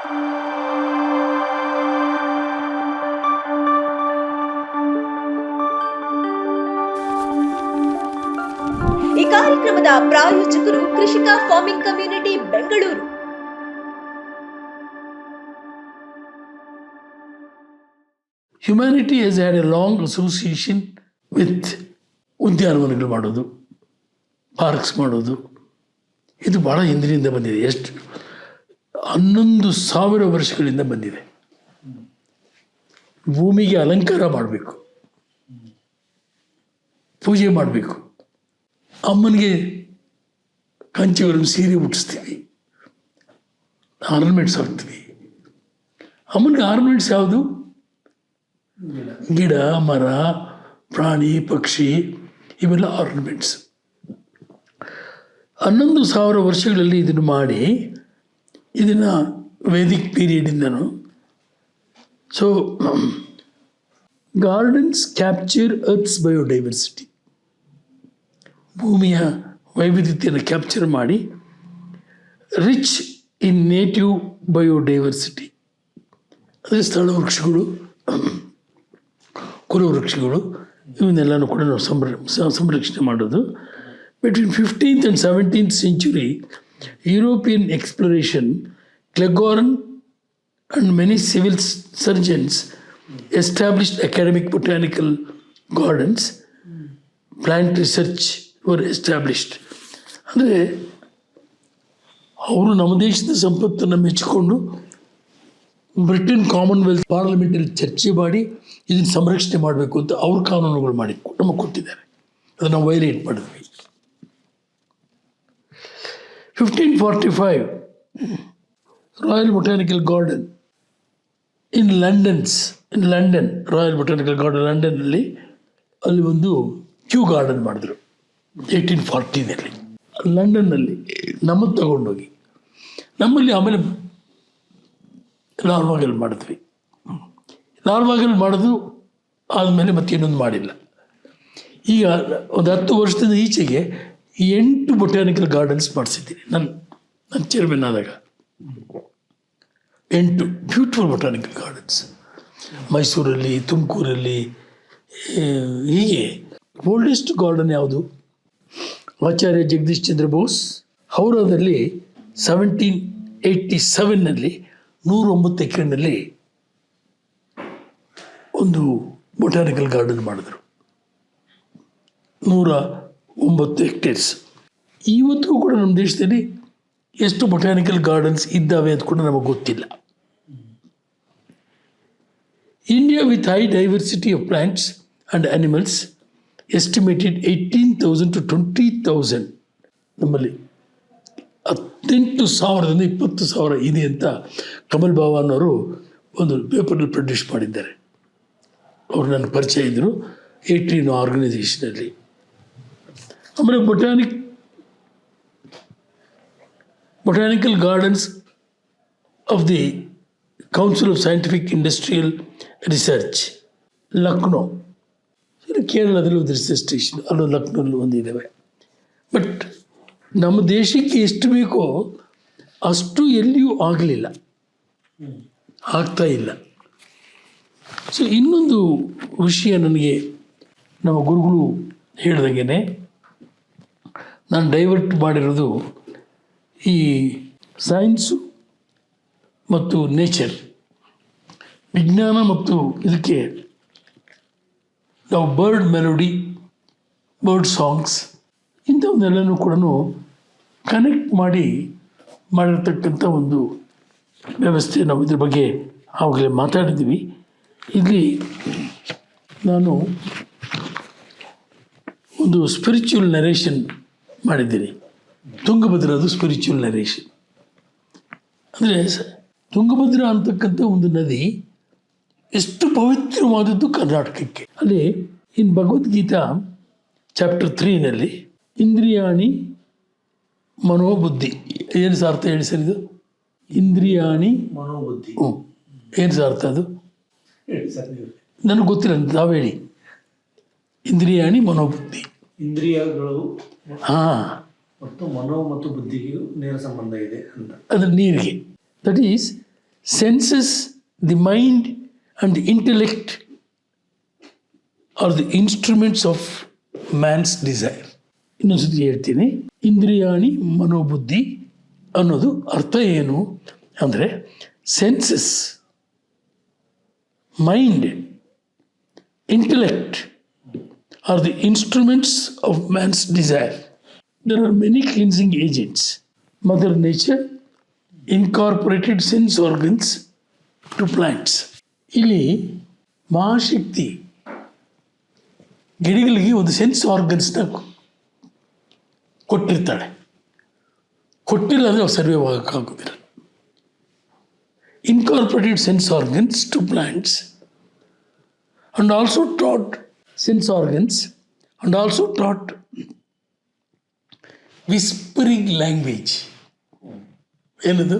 ಈ ಕಾರ್ಯಕ್ರಮದ ಪ್ರಾಯೋಜಕರು Krishika farming community Bengaluru. Humanity has had a long association with ಉದ್ಯಾನವನಗಳು ಮಾಡೋದು ಪಾರ್ಕ್ಸ್ ಮಾಡೋದು. ಇದು ಭಾಳ ಹಿಂದಿನಿಂದ ಬಂದಿದೆ. ಎಷ್ಟು ಹನ್ನೊಂದು ಸಾವಿರ ವರ್ಷಗಳಿಂದ ಬಂದಿದೆ. ಭೂಮಿಗೆ ಅಲಂಕಾರ ಮಾಡಬೇಕು. ಪೂಜೆ ಮಾಡಬೇಕು. ಅಮ್ಮನಿಗೆ ಕಂಚಿಗಳನ್ನು ಸೀರೆ ಉಟ್ಟಿಸ್ತೀವಿ ಆರ್ನಮೆಂಟ್ಸ್ ಹಾಕ್ತೀವಿ. ಅಮ್ಮನಿಗೆ ಆರ್ನಮೆಂಟ್ಸ್ ಯಾವುದು? ಗಿಡ, ಮರ, ಪ್ರಾಣಿ, ಪಕ್ಷಿ, ಇವೆಲ್ಲ ಆರ್ನಮೆಂಟ್ಸ್. ಹನ್ನೊಂದು ಸಾವಿರ ವರ್ಷಗಳಲ್ಲಿ ಇದನ್ನು ಮಾಡಿ ಇದನ್ನು Vedic ಪೀರಿಯಡಿಂದನು so gardens capture earth's biodiversity ಭೂಮಿಯ ವೈವಿಧ್ಯತೆಯನ್ನು ಕ್ಯಾಪ್ಚರ್ ಮಾಡಿ ರಿಚ್ ಇನ್ ನೇಟಿವ್ ಬಯೋಡೈವರ್ಸಿಟಿ ಅಂದರೆ ಸ್ಥಳ ವೃಕ್ಷಗಳು ಕುರು ವೃಕ್ಷಗಳು, ಇವನ್ನೆಲ್ಲನೂ ಕೂಡ ನಾವು ಸಂರ, ಸಂರಕ್ಷಣೆ ಮಾಡೋದು. Between fifteenth and seventeenth century European exploration ಕ್ಲೆಗಾರನ್ and many civil surgeons established academic botanical gardens plant research were established ಅಂದರೆ ಅವರು ನಮ್ಮ ದೇಶದ ಸಂಪತ್ತನ್ನು ಮೆಚ್ಚಿಕೊಂಡು ಬ್ರಿಟನ್ ಕಾಮನ್ವೆಲ್ತ್ ಪಾರ್ಲಿಮೆಂಟಲ್ಲಿ ಚರ್ಚೆ ಮಾಡಿ ಇದನ್ನು ಸಂರಕ್ಷಣೆ ಮಾಡಬೇಕು ಅಂತ ಅವ್ರ ಕಾನೂನುಗಳು ಮಾಡಿ, ನಮಗೆ ಕೊಟ್ಟಿದ್ದಾರೆ. ಅದನ್ನು ವೈಲೇಟ್ ಮಾಡಿದ್ವಿ. Fifteen forty five royal botanical garden in London's in London royal botanical garden ಲಂಡನ್ನಲ್ಲಿ ಅಲ್ಲಿ ಒಂದು ಕ್ಯೂ ಗಾರ್ಡನ್ ಮಾಡಿದ್ರು. ಏಯ್ಟೀನ್ ಫಾರ್ಟಿನಲ್ಲಿ ಲಂಡನ್ನಲ್ಲಿ ನಮ್ಮನ್ನು ತಗೊಂಡೋಗಿ. ನಮ್ಮಲ್ಲಿ ಆಮೇಲೆ ಲಾಲ್ಬಾಗಲ್ಲಿ ಮಾಡಿದ್ವಿ. ಲಾಲ್ಬಾಗಲ್ಲಿ ಮಾಡೋದು ಆದಮೇಲೆ ಮತ್ತೆ ಇನ್ನೊಂದು ಮಾಡಿಲ್ಲ. ಈಗ ಒಂದು ಹತ್ತು ವರ್ಷದಿಂದ ಈಚೆಗೆ ಎಂಟು ಬೊಟ್ಯಾನಿಕಲ್ ಗಾರ್ಡನ್ಸ್ ಮಾಡಿಸಿದ್ದೀನಿ. ನನ್ನ ನನ್ನ ಚೇರ್ಮನ್ ಆದಾಗ. ಎಂಟು ಬ್ಯೂಟಿಫುಲ್ ಬೊಟಾನಿಕಲ್ ಗಾರ್ಡನ್ಸ್ ಮೈಸೂರಲ್ಲಿ, ತುಮಕೂರಲ್ಲಿ ಹೀಗೆ. ಓಲ್ಡೆಸ್ಟ್ ಗಾರ್ಡನ್ ಯಾವುದು? ಆಚಾರ್ಯ ಜಗದೀಶ್ ಚಂದ್ರ ಬೋಸ್ ಹೌರಾದಲ್ಲಿ ಸೆವೆಂಟೀನ್ ಏಯ್ಟಿ ಸೆವೆನ್ನಲ್ಲಿ ನೂರೊಂಬತ್ತು ಎಕರೆನಲ್ಲಿ ಒಂದು ಬೊಟಾನಿಕಲ್ ಗಾರ್ಡನ್ ಮಾಡಿದ್ರು. ನೂರ ಒಂಬತ್ತು ಹೆಕ್ಟೇರ್ಸ್ ಇವತ್ತಿಗೂ ಕೂಡ ನಮ್ಮ ದೇಶದಲ್ಲಿ ಎಷ್ಟು ಬೊಟಾನಿಕಲ್ ಗಾರ್ಡನ್ಸ್ ಇದ್ದಾವೆ ಅಂತ ಕೂಡ ನಮಗೆ ಗೊತ್ತಿಲ್ಲ. India with high diversity of plants and animals estimated eighteen thousand to twenty thousand ನಮ್ಮಲ್ಲಿ ಹದಿನೆಂಟು ಸಾವಿರದಿಂದ ಇಪ್ಪತ್ತು ಸಾವಿರ ಇದೆ ಅಂತ ಕಮಲ್ ಬಾಬಾ ಅವರು ಒಂದು ಪೇಪರ್ನಲ್ಲಿ ಪ್ರೊಡ್ಯೂಸ್ ಮಾಡಿದ್ದಾರೆ. ಅವರು ನನ್ನ ಪರಿಚಯ ಇದ್ದರು ಏಟ್ರೀನ್ ಆರ್ಗನೈಸೇಷನಲ್ಲಿ ಆಮೇಲೆ botanic botanical gardens of the council of scientific industrial research Lucknow ಕೇರಳದಲ್ಲಿ ಒಂದು ರಿಸರ್ಚ್ ಸ್ಟೇಷನ್ ಅಲ್ಲೂ ಲಕ್ನೋಲ್ಲಿ ಒಂದಿದ್ದಾವೆ ಬಟ್ ನಮ್ಮ ದೇಶಕ್ಕೆ ಎಷ್ಟು ಬೇಕೋ ಅಷ್ಟು ಎಲ್ಲಿಯೂ ಆಗಲಿಲ್ಲ ಆಗ್ತಾ ಇಲ್ಲ ಸೊ ಇನ್ನೊಂದು ವಿಷಯ ನನಗೆ ನಮ್ಮ ಗುರುಗಳು ಹೇಳ್ದಂಗೆ ನಾನು ಡೈವರ್ಟ್ ಮಾಡಿರೋದು ಈ ಸೈನ್ಸು ಮತ್ತು ನೇಚರ್ ವಿಜ್ಞಾನ ಮತ್ತು ಇದಕ್ಕೆ ನಾವು ಬರ್ಡ್ ಮೆಲೋಡಿ ಬರ್ಡ್ ಸಾಂಗ್ಸ್ ಇಂಥವನ್ನೆಲ್ಲನೂ ಕೂಡ ಕನೆಕ್ಟ್ ಮಾಡಿ ಮಾಡಿರ್ತಕ್ಕಂಥ ಒಂದು ವ್ಯವಸ್ಥೆ ನಾವು ಇದ್ರ ಬಗ್ಗೆ ಆವಾಗಲೇ ಮಾತಾಡಿದ್ದೀವಿ. ಇಲ್ಲಿ ನಾನು ಒಂದು ಸ್ಪಿರಿಚುವಲ್ ನರೇಷನ್ ಮಾಡಿದ್ದೀನಿ ತುಂಗಭದ್ರದು ಸ್ಪಿರಿಚುವಲ್ ನರೇಷನ್ ಅಂದರೆ ತುಂಗಭದ್ರ ಅಂತಕ್ಕಂಥ ಒಂದು ನದಿ ಎಷ್ಟು ಪವಿತ್ರವಾದದ್ದು ಕರ್ನಾಟಕಕ್ಕೆ. ಅಲ್ಲಿ ಇನ್ನು ಭಗವದ್ಗೀತಾ ಚಾಪ್ಟರ್ ತ್ರೀನಲ್ಲಿ ಇಂದ್ರಿಯಾಣಿ ಮನೋಬುದ್ಧಿ. ಏನು ಅರ್ಥ ಹೇಳಿ ಸರ್ ಇದು? ಇಂದ್ರಿಯಾಣಿ ಮನೋಬುದ್ಧಿ. ಹ್ಞೂ ಏನು ಅರ್ಥ ಅದು? ನನಗೆ ಗೊತ್ತಿಲ್ಲ ತಾವು ಹೇಳಿ. ಇಂದ್ರಿಯಾಣಿ ಮನೋಬುದ್ಧಿ. ಇಂದ್ರಿಯಗಳು ಹಾ. ಮತ್ತು ಮನೋ ಮತ್ತು ಬುದ್ಧಿಗೂ ನೇರ ಸಂಬಂಧ ಇದೆ ಅಂತ. ಅದ್ರ ನೀರಿಗೆ. That is senses the mind and the intellect are the instruments of man's desire ಇನ್ನೊಂದ್ಸತಿ ಹೇಳ್ತೀನಿ ಇಂದ್ರಿಯಾಣಿ ಮನೋಬುದ್ಧಿ ಅನ್ನೋದು ಅರ್ಥ ಏನು ಅಂದರೆ senses mind intellect are the instruments of man's desire there are many cleansing agents mother nature incorporated sense organs to plants ಇಲ್ಲಿ ಮಹಾಶಕ್ತಿ ಗಿಡಗಳಿಗೆ ಒಂದು ಸೆನ್ಸ್ ಆರ್ಗನ್ಸ್ನ ಕೊಟ್ಟಿರ್ತಾಳೆ ಕೊಟ್ಟಿಲ್ಲ ಅಂದರೆ ಅವು ಸರ್ವೇ ಆಗೋಕ್ಕಾಗೋದಿಲ್ಲ incorporated sense organs to plants and also taught sense organs and also taught whispering language. ಏನದು?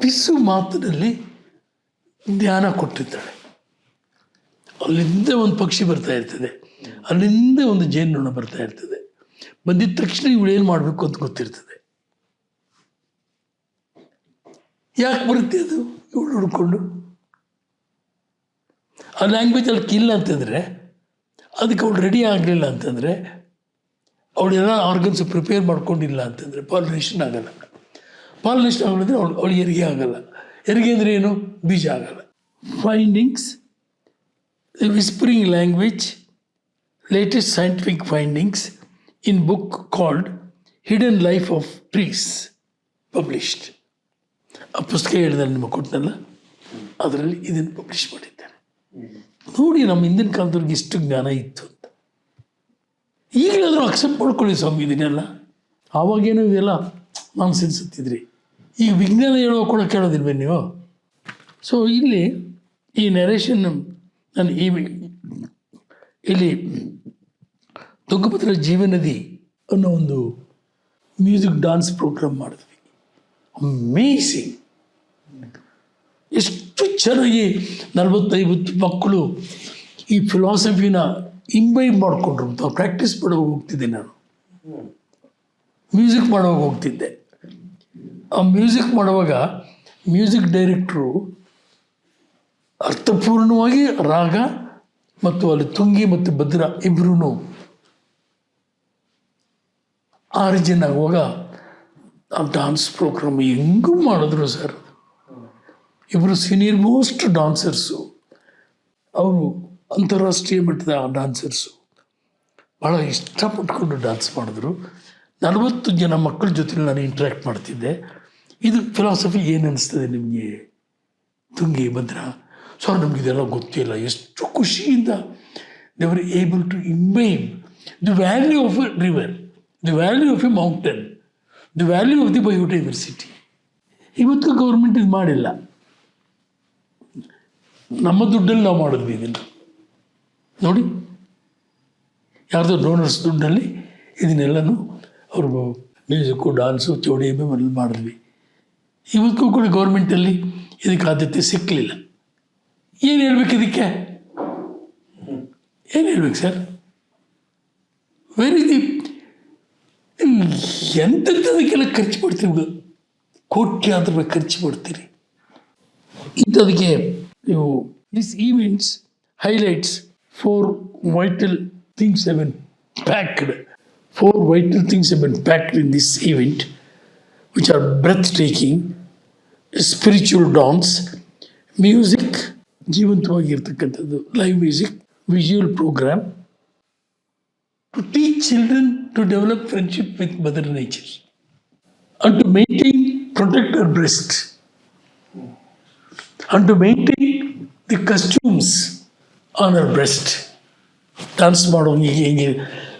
ಪಿಸು ಮಾತಿನಲ್ಲಿ ಧ್ಯಾನ ಕೊಟ್ಟಿದ್ದಾಳೆ ಅಲ್ಲಿಂದ ಒಂದು ಪಕ್ಷಿ ಬರ್ತಾ ಇರ್ತದೆ. ಅಲ್ಲಿಂದ ಒಂದು ಜೇನುನೊಣ ಬರ್ತಾ ಇರ್ತದೆ. ಬಂದಿದ ತಕ್ಷಣ ಇವಳು ಏನು ಮಾಡಬೇಕು ಅಂತ ಗೊತ್ತಿರ್ತದೆ. ಯಾಕೆ ಬರುತ್ತೆ ಅದು? ಇವಳು ಹುಡ್ಕೊಂಡು ಆ ಲ್ಯಾಂಗ್ವೇಜ್ ಅಲ್ಲಿ ಕಿಲ್ ಅಂತಂದರೆ, ಅದಕ್ಕೆ ಅವಳು ರೆಡಿ ಆಗಲಿಲ್ಲ ಅಂತಂದರೆ ಅವಳೆಲ್ಲ ಆರ್ಗನ್ಸ್ ಪ್ರಿಪೇರ್ ಮಾಡ್ಕೊಂಡಿಲ್ಲ ಅಂತಂದರೆ ಪಾಲಿನೇಷನ್ ಆಗಲ್ಲ. ಪಾಲಿನೇಷನ್ ಆಗಲಿದ್ರೆ ಅವಳು ಅವಳು ಹೆರಿಗೆ ಆಗಲ್ಲ. ಹೆರಿಗೆ ಅಂದರೆ ಏನು? ಬೀಜ ಆಗಲ್ಲ. Findings whispering language latest scientific findings in book called hidden life of trees published ಆ ಪುಸ್ತಕ ಹೇಳಿದ ನಿಮಗೆ ಕೊಟ್ಟನಲ್ಲ ಅದರಲ್ಲಿ ಇದನ್ನು ಪಬ್ಲಿಷ್ ಮಾಡಿದ್ದಾರೆ ನೋಡಿ ನಮ್ಮ ಹಿಂದಿನ ಕಾಲದವ್ರಿಗೆ ಇಷ್ಟು ಜ್ಞಾನ ಇತ್ತು ಅಂತ. ಈಗಲಾದರೂ ಅಕ್ಸೆಪ್ಟ್ ಮಾಡ್ಕೊಳ್ಳಿ ಸ್ವಾಮಿ ಇದನ್ನೆಲ್ಲ. ಆವಾಗೇನು ಇದೆಲ್ಲ ನಾನು ಸಿನ್ಸುತ್ತಿದ್ರಿ ಈಗ ವಿಜ್ಞಾನ ಹೇಳುವ ಕೂಡ ಕೇಳೋದಿಲ್ವೇ ನೀವು? ಸೊ ಇಲ್ಲಿ ಈ ನೆರೇಷನ್ ನಾನು ಈ ಇಲ್ಲಿ ತುಂಗಭದ್ರ ಜೀವನದಿ ಅನ್ನೋ ಒಂದು ಮ್ಯೂಸಿಕ್ ಡಾನ್ಸ್ ಪ್ರೋಗ್ರಾಮ್ ಮಾಡಿದ್ವಿ. ಅಮೇಸಿಂಗ್ ಎಷ್ಟು ಚೆನ್ನಾಗಿ ನಲವತ್ತೈವತ್ತು ಮಕ್ಕಳು ಈ ಫಿಲಾಸಫಿನ ಇಂಬೈಬ್ ಮಾಡಿಕೊಂಡ್ರು ಅಂತ ಪ್ರಾಕ್ಟೀಸ್ ಮಾಡೋಕೆ ಹೋಗ್ತಿದ್ದೆ ನಾನು. ಮ್ಯೂಸಿಕ್ ಮಾಡೋವಾಗ ಹೋಗ್ತಿದ್ದೆ. ಆ ಮ್ಯೂಸಿಕ್ ಮಾಡುವಾಗ ಮ್ಯೂಸಿಕ್ ಡೈರೆಕ್ಟ್ರು ಅರ್ಥಪೂರ್ಣವಾಗಿ ರಾಗ ಮತ್ತು ಅಲ್ಲಿ ತುಂಗಿ ಮತ್ತು ಭದ್ರ ಇಬ್ಬರೂ ಆರಿಜಿನ್ ಆಗುವಾಗ ಆ ಡಾನ್ಸ್ ಪ್ರೋಗ್ರಾಮ್ ಹೆಂಗೂ ಮಾಡಿದ್ರು ಸರ್ ಇಬ್ಬರು ಸೀನಿಯರ್ ಮೋಸ್ಟ್ ಡಾನ್ಸರ್ಸು ಅವರು ಅಂತಾರಾಷ್ಟ್ರೀಯ ಮಟ್ಟದ ಡಾನ್ಸರ್ಸು ಭಾಳ ಇಷ್ಟಪಟ್ಕೊಂಡು ಡಾನ್ಸ್ ಮಾಡಿದ್ರು. ನಲವತ್ತು ಜನ ಮಕ್ಕಳ ಜೊತೆ ನಾನು ಇಂಟ್ರ್ಯಾಕ್ಟ್ ಮಾಡ್ತಿದ್ದೆ. ಇದು ಫಿಲಾಸಫಿ ಏನು ಅನಿಸ್ತದೆ ನಿಮಗೆ? ತುಂಗಿ, ಭದ್ರ? ಸರ್, ನಮ್ಗೆ ಇದೆಲ್ಲ ಗೊತ್ತಿಲ್ಲ. ಎಷ್ಟು ಖುಷಿಯಿಂದ they were able to imbibe the value of a river the value of a mountain the value of the biodiversity ಇವತ್ತು ಗೌರ್ಮೆಂಟ್ ಇದು ಮಾಡಿಲ್ಲ. ನಮ್ಮ ದುಡ್ಡಲ್ಲಿ ನಾವು ಮಾಡಿದ್ವಿ ಇದನ್ನು ನೋಡಿ, ಯಾರ್ದೋ ಡೋನರ್ಸ್ ದುಡ್ಡಲ್ಲಿ ಇದನ್ನೆಲ್ಲನೂ ಅವರು ಮ್ಯೂಸಿಕ್ಕು ಡಾನ್ಸು ಚೌಡಿ ಎಲ್ಲ ಮಾಡಿದ್ವಿ. ಇವತ್ತಿಗೂ ಕೂಡ ಗೌರ್ಮೆಂಟಲ್ಲಿ ಇದಕ್ಕೆ ಆದ್ಯತೆ ಸಿಕ್ಕಲಿಲ್ಲ ಏನು ಹೇಳ್ಬೇಕು ಇದಕ್ಕೆ? ಏನು ಹೇಳ್ಬೇಕು ಸರ್? ವೆರಿ ದಿ ಎಂಥದ್ದಕ್ಕೆಲ್ಲ ಖರ್ಚು ಮಾಡ್ತೀವಿ ಕೋಟ್ಯಾಂತರ ಖರ್ಚು ಮಾಡ್ತೀರಿ. ಇಂಥದಕ್ಕೆ ನೀವು this events highlights four vital things have been packed four vital things have been packed in this event which are breathtaking, spiritual dance, music, ಜೀವಂತವಾಗಿರ್ತಕ್ಕಂಥದ್ದು live music visual program to teach children to develop friendship with mother nature and to maintain protect our breast And to maintain the costumes on her breast. Dance ಮಾಡೋಂಗೆ ಹೀಗೆ ಹೆಂಗೆ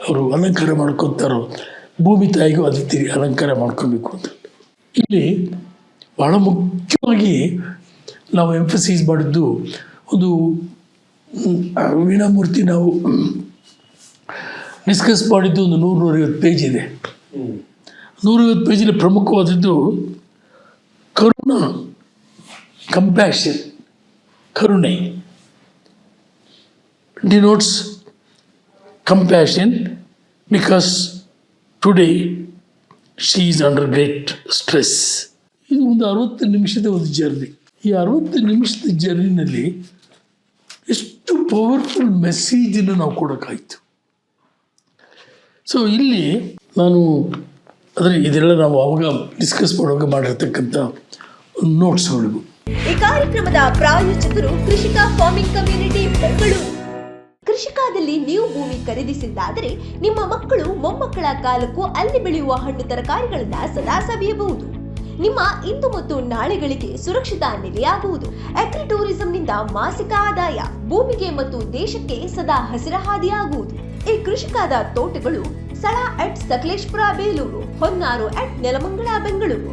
ಅವರು ಅಲಂಕಾರ ಮಾಡ್ಕೊತಾರೋ ಭೂಮಿ ತಾಯಿಗೂ ಅದೇ ತಿರುಗಿ ಅಲಂಕಾರ ಮಾಡ್ಕೋಬೇಕು ಅಂತ. ಇಲ್ಲಿ ಭಾಳ ಮುಖ್ಯವಾಗಿ ನಾವು ಎಂಫಸೈಸ್ ಮಾಡಿದ್ದು ಒಂದು ವೀಣಾಮೂರ್ತಿ ನಾವು ಡಿಸ್ಕಸ್ ಮಾಡಿದ್ದು ಒಂದು ನೂರು ನೂರೈವತ್ತು ಪೇಜ್ ಇದೆ. ನೂರೈವತ್ತು ಪೇಜಲ್ಲಿ ಪ್ರಮುಖವಾದದ್ದು ಕರುಣ. ಕಂಪ್ಯಾಷನ್, ಕರುಣೆ. Denotes compassion because today she is under great stress ಇದು ಒಂದು ಅರವತ್ತು ನಿಮಿಷದ ಒಂದು ಜರ್ನಿ ಈ ಅರವತ್ತು ನಿಮಿಷದ ಜರ್ನಿನಲ್ಲಿ ಎಷ್ಟು ಪವರ್ಫುಲ್ ಮೆಸೇಜನ್ನು ನಾವು ಕೊಡೋಕ್ಕಾಯಿತು. ಸೊ ಇಲ್ಲಿ ನಾನು ಅಂದರೆ ಇದೆಲ್ಲ ನಾವು ಆವಾಗ ಡಿಸ್ಕಸ್ ಮಾಡುವಾಗ ಮಾಡಿರ್ತಕ್ಕಂಥ ನೋಟ್ಸ್ಗಳಿಗೂ ಈ ಕಾರ್ಯಕ್ರಮದ ಪ್ರಾಯೋಜಕರು ಕೃಷಿಕ ಫಾರ್ಮಿಂಗ್ ಕಮ್ಯುನಿಟಿ ಬೆಂಗಳೂರು ಕೃಷಿಕಾದಲ್ಲಿ ನೀವು ಭೂಮಿ ಖರೀದಿಸಿದ್ದಾದರೆ ನಿಮ್ಮ ಮಕ್ಕಳು ಮೊಮ್ಮಕ್ಕಳ ಕಾಲಕ್ಕೂ ಅಲ್ಲಿ ಬೆಳೆಯುವ ಹಣ್ಣು ತರಕಾರಿಗಳನ್ನ ಸದಾ ಸವಿಯಬಹುದು. ನಿಮ್ಮ ಇಂದು ಮತ್ತು ನಾಳೆಗಳಿಗೆ ಸುರಕ್ಷಿತ ನೆಲೆಯಾಗುವುದು. ಅಗ್ರಿ ಟೂರಿಸಂನಿಂದ ಮಾಸಿಕ ಆದಾಯ ಭೂಮಿಗೆ ಮತ್ತು ದೇಶಕ್ಕೆ ಸದಾ ಹಸಿರ ಹಾದಿಯಾಗುವುದು ಈ ಕೃಷಿಕಾದ ತೋಟಗಳು ಸ್ಥಳ ಅಟ್ ಸಕಲೇಶ್ಪುರ, ಬೇಲೂರು, ಹೊನ್ನಾರು ಅಟ್ ನೆಲಮಂಗಲ, ಬೆಂಗಳೂರು.